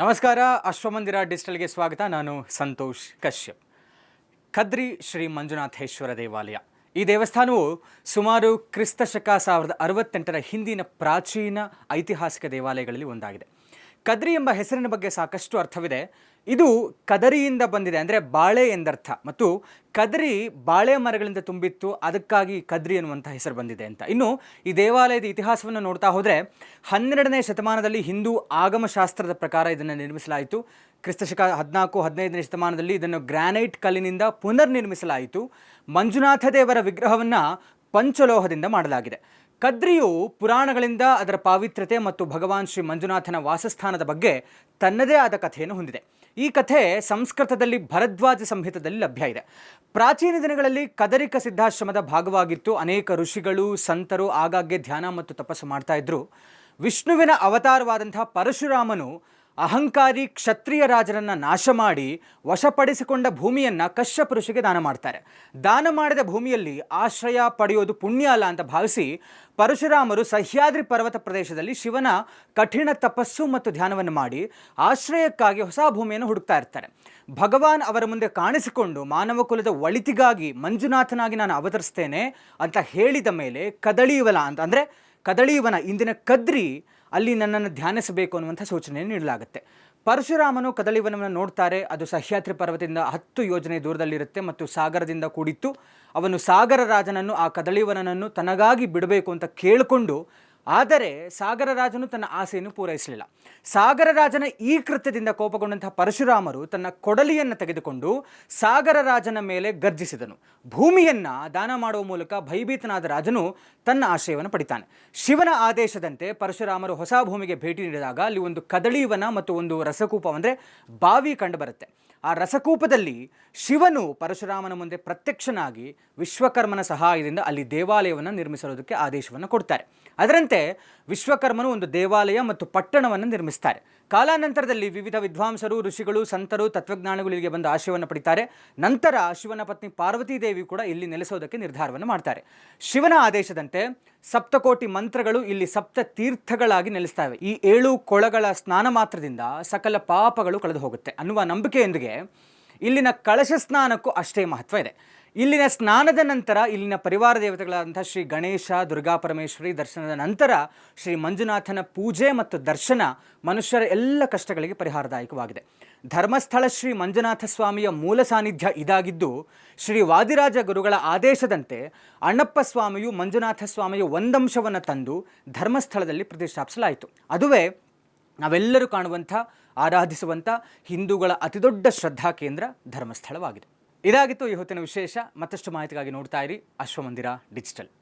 ನಮಸ್ಕಾರ, ಅಶ್ವಮಂದಿರ ಡಿಜಿಟಲ್ಗೆ ಸ್ವಾಗತ. ನಾನು ಸಂತೋಷ್ ಕಶ್ಯಪ್. ಖದ್ರಿ ಶ್ರೀ ಮಂಜುನಾಥೇಶ್ವರ ದೇವಾಲಯ. ಈ ದೇವಸ್ಥಾನವು ಸುಮಾರು ಕ್ರಿಸ್ತ ಶಕ ಸಾವಿರದ ಅರವತ್ತೆಂಟರ ಹಿಂದಿನ ಪ್ರಾಚೀನ ಐತಿಹಾಸಿಕ ದೇವಾಲಯಗಳಲ್ಲಿ ಒಂದಾಗಿದೆ. ಕದ್ರಿ ಎಂಬ ಹೆಸರಿನ ಬಗ್ಗೆ ಸಾಕಷ್ಟು ಅರ್ಥವಿದೆ. ಇದು ಕದರಿಯಿಂದ ಬಂದಿದೆ, ಅಂದರೆ ಬಾಳೆ ಎಂದರ್ಥ. ಮತ್ತು ಕದರಿ ಬಾಳೆ ಮರಗಳಿಂದ ತುಂಬಿತ್ತು, ಅದಕ್ಕಾಗಿ ಕದ್ರಿ ಎನ್ನುವಂಥ ಹೆಸರು ಬಂದಿದೆ ಅಂತ. ಇನ್ನು ಈ ದೇವಾಲಯದ ಇತಿಹಾಸವನ್ನು ನೋಡ್ತಾ ಹೋದರೆ, ಹನ್ನೆರಡನೇ ಶತಮಾನದಲ್ಲಿ ಹಿಂದೂ ಆಗಮಶಾಸ್ತ್ರದ ಪ್ರಕಾರ ಇದನ್ನು ನಿರ್ಮಿಸಲಾಯಿತು. ಕ್ರಿಸ್ತಶಕ ಹದಿನಾಲ್ಕು, ಹದಿನೈದನೇ ಶತಮಾನದಲ್ಲಿ ಇದನ್ನು ಗ್ರಾನೈಟ್ ಕಲ್ಲಿನಿಂದ ಪುನರ್ ನಿರ್ಮಿಸಲಾಯಿತು ಮಂಜುನಾಥ ದೇವರ ವಿಗ್ರಹವನ್ನು ಪಂಚಲೋಹದಿಂದ ಮಾಡಲಾಗಿದೆ. ಕದ್ರಿಯು ಪುರಾಣಗಳಿಂದ ಅದರ ಪಾವಿತ್ರ್ಯತೆ ಮತ್ತು ಭಗವಾನ್ ಶ್ರೀ ಮಂಜುನಾಥನ ವಾಸಸ್ಥಾನದ ಬಗ್ಗೆ ತನ್ನದೇ ಆದ ಕಥೆಯನ್ನು ಹೊಂದಿದೆ. ಈ ಕಥೆ ಸಂಸ್ಕೃತದಲ್ಲಿ ಭರದ್ವಾಜ ಸಂಹಿತದಲ್ಲಿ ಲಭ್ಯ ಇದೆ. ಪ್ರಾಚೀನ ದಿನಗಳಲ್ಲಿ ಕದರಿಕ ಸಿದ್ಧಾಶ್ರಮದ ಭಾಗವಾಗಿತ್ತು. ಅನೇಕ ಋಷಿಗಳು, ಸಂತರು, ಆಗಾಗ್ಗೆ ಧ್ಯಾನ ಮತ್ತು ತಪಸ್ಸು ಮಾಡ್ತಾ ಇದ್ರು. ವಿಷ್ಣುವಿನ ಅವತಾರವಾದಂತಹ ಪರಶುರಾಮನು ಅಹಂಕಾರಿ ಕ್ಷತ್ರಿಯ ರಾಜರನ್ನು ನಾಶ ಮಾಡಿ ವಶಪಡಿಸಿಕೊಂಡ ಭೂಮಿಯನ್ನು ಕಶ್ಯಪ ದಾನ ಮಾಡ್ತಾರೆ. ದಾನ ಮಾಡಿದ ಭೂಮಿಯಲ್ಲಿ ಆಶ್ರಯ ಪಡೆಯೋದು ಪುಣ್ಯ ಅಲ್ಲ ಅಂತ ಭಾವಿಸಿ ಪರಶುರಾಮರು ಸಹ್ಯಾದ್ರಿ ಪರ್ವತ ಪ್ರದೇಶದಲ್ಲಿ ಶಿವನ ಕಠಿಣ ತಪಸ್ಸು ಮತ್ತು ಧ್ಯಾನವನ್ನು ಮಾಡಿ ಆಶ್ರಯಕ್ಕಾಗಿ ಹೊಸ ಭೂಮಿಯನ್ನು ಹುಡುಕ್ತಾ ಇರ್ತಾರೆ. ಭಗವಾನ್ ಅವರ ಮುಂದೆ ಕಾಣಿಸಿಕೊಂಡು ಮಾನವ ಕುಲದ ಒಳಿತಿಗಾಗಿ ಮಂಜುನಾಥನಾಗಿ ನಾನು ಅವತರಿಸ್ತೇನೆ ಅಂತ ಹೇಳಿದ ಮೇಲೆ ಕದಳಿಯವಲ ಅಂತ ಅಂದರೆ ಕದಳೀವನ ಇಂದಿನ ಕದ್ರಿ ಅಲ್ಲಿ ನನ್ನನ್ನು ಧ್ಯಾನಿಸಬೇಕು ಅನ್ನುವಂಥ ಸೂಚನೆಯನ್ನು ನೀಡಲಾಗುತ್ತೆ. ಪರಶುರಾಮನು ಕದಳಿವನವನ್ನು ನೋಡ್ತಾರೆ. ಅದು ಸಹ್ಯಾದ್ರಿ ಪರ್ವತದಿಂದ ಹತ್ತು ಯೋಜನೆ ದೂರದಲ್ಲಿರುತ್ತೆ ಮತ್ತು ಸಾಗರದಿಂದ ಕೂಡಿತ್ತು. ಅವನು ಸಾಗರ ರಾಜನನ್ನು, ಆ ಕದಳಿವನನನ್ನು ತನಗಾಗಿ ಬಿಡಬೇಕು ಅಂತ ಕೇಳಿಕೊಂಡು ಆದರೆ ಸಾಗರರಾಜನು ತನ್ನ ಆಸೆಯನ್ನು ಪೂರೈಸಲಿಲ್ಲ. ಸಾಗರರಾಜನ ಈ ಕೃತ್ಯದಿಂದ ಕೋಪಗೊಂಡಂತಹ ಪರಶುರಾಮರು ತನ್ನ ಕೊಡಲಿಯನ್ನು ತೆಗೆದುಕೊಂಡು ಸಾಗರರಾಜನ ಮೇಲೆ ಗರ್ಜಿಸಿದನು. ಭೂಮಿಯನ್ನು ದಾನ ಮಾಡುವ ಮೂಲಕ ಭಯಭೀತನಾದ ರಾಜನು ತನ್ನ ಆಶಯವನ್ನು ಪಡಿತಾನೆ. ಶಿವನ ಆದೇಶದಂತೆ ಪರಶುರಾಮರು ಹೊಸ ಭೂಮಿಗೆ ಭೇಟಿ ನೀಡಿದಾಗ ಅಲ್ಲಿ ಒಂದು ಕದಳೀವನ ಮತ್ತು ಒಂದು ರಸಕೂಪ ಅಂದರೆ ಬಾವಿ ಕಂಡುಬರುತ್ತೆ ಆ ರಸಕೂಪದಲ್ಲಿ ಶಿವನು ಪರಶುರಾಮನ ಮುಂದೆ ಪ್ರತ್ಯಕ್ಷನಾಗಿ ವಿಶ್ವಕರ್ಮನ ಸಹಾಯದಿಂದ ಅಲ್ಲಿ ದೇವಾಲಯವನ್ನು ನಿರ್ಮಿಸಿರೋದಕ್ಕೆ ಆದೇಶವನ್ನು ಕೊಡ್ತಾರೆ. ಅದರಂತೆ ವಿಶ್ವಕರ್ಮನು ಒಂದು ದೇವಾಲಯ ಮತ್ತು ಪಟ್ಟಣವನ್ನು ನಿರ್ಮಿಸ್ತಾರೆ. ಕಾಲಾನಂತರದಲ್ಲಿ ವಿವಿಧ ವಿದ್ವಾಂಸರು, ಋಷಿಗಳು, ಸಂತರು ತತ್ವಜ್ಞಾನಗಳಿಗೆ ಬಂದು ಆಶಯವನ್ನು ಪಡಿತಾರೆ. ನಂತರ ಶಿವನ ಪತ್ನಿ ಪಾರ್ವತೀ ದೇವಿ ಕೂಡ ಇಲ್ಲಿ ನೆಲೆಸೋದಕ್ಕೆ ನಿರ್ಧಾರವನ್ನು ಮಾಡ್ತಾರೆ. ಶಿವನ ಆದೇಶದಂತೆ ಸಪ್ತಕೋಟಿ ಮಂತ್ರಗಳು ಇಲ್ಲಿ ಸಪ್ತ ತೀರ್ಥಗಳಾಗಿ ನೆಲೆಸ್ತಾವೆ. ಈ ಏಳು ಕೊಳಗಳ ಸ್ನಾನ ಮಾತ್ರದಿಂದ ಸಕಲ ಪಾಪಗಳು ಕಳೆದು ಹೋಗುತ್ತೆ ಅನ್ನುವ ನಂಬಿಕೆಯೊಂದಿಗೆ ಇಲ್ಲಿನ ಕಳಶ ಸ್ನಾನಕ್ಕೂ ಅಷ್ಟೇ ಮಹತ್ವ ಇದೆ. ಇಲ್ಲಿನ ಸ್ನಾನದ ನಂತರ ಇಲ್ಲಿನ ಪರಿವಾರ ದೇವತೆಗಳಾದಂಥ ಶ್ರೀ ಗಣೇಶ, ದುರ್ಗಾ ಪರಮೇಶ್ವರಿ ದರ್ಶನದ ನಂತರ ಶ್ರೀ ಮಂಜುನಾಥನ ಪೂಜೆ ಮತ್ತು ದರ್ಶನ ಮನುಷ್ಯರ ಎಲ್ಲ ಕಷ್ಟಗಳಿಗೆ ಪರಿಹಾರದಾಯಕವಾಗಿದೆ. ಧರ್ಮಸ್ಥಳ ಶ್ರೀ ಮಂಜುನಾಥ ಸ್ವಾಮಿಯ ಮೂಲ ಸಾನ್ನಿಧ್ಯ ಇದಾಗಿದ್ದು, ಶ್ರೀ ವಾದಿರಾಜ ಗುರುಗಳ ಆದೇಶದಂತೆ ಅಣ್ಣಪ್ಪ ಸ್ವಾಮಿಯು ಮಂಜುನಾಥ ಸ್ವಾಮಿಯ ಒಂದಂಶವನ್ನು ತಂದು ಧರ್ಮಸ್ಥಳದಲ್ಲಿ ಪ್ರತಿಷ್ಠಾಪಿಸಲಾಯಿತು. ಅದುವೇ ನಾವೆಲ್ಲರೂ ಕಾಣುವಂಥ ಆರಾಧಿಸುವಂಥ ಹಿಂದೂಗಳ ಅತಿದೊಡ್ಡ ಶ್ರದ್ಧಾ ಕೇಂದ್ರ ಧರ್ಮಸ್ಥಳವಾಗಿದೆ. ಇದಾಗಿತ್ತು ಈ ಹೊತ್ತಿನ ವಿಶೇಷ. ಮತ್ತಷ್ಟು ಮಾಹಿತಿಗಾಗಿ ನೋಡ್ತಾ ಇರಿ ಅಶ್ವಮಂದಿರ ಡಿಜಿಟಲ್.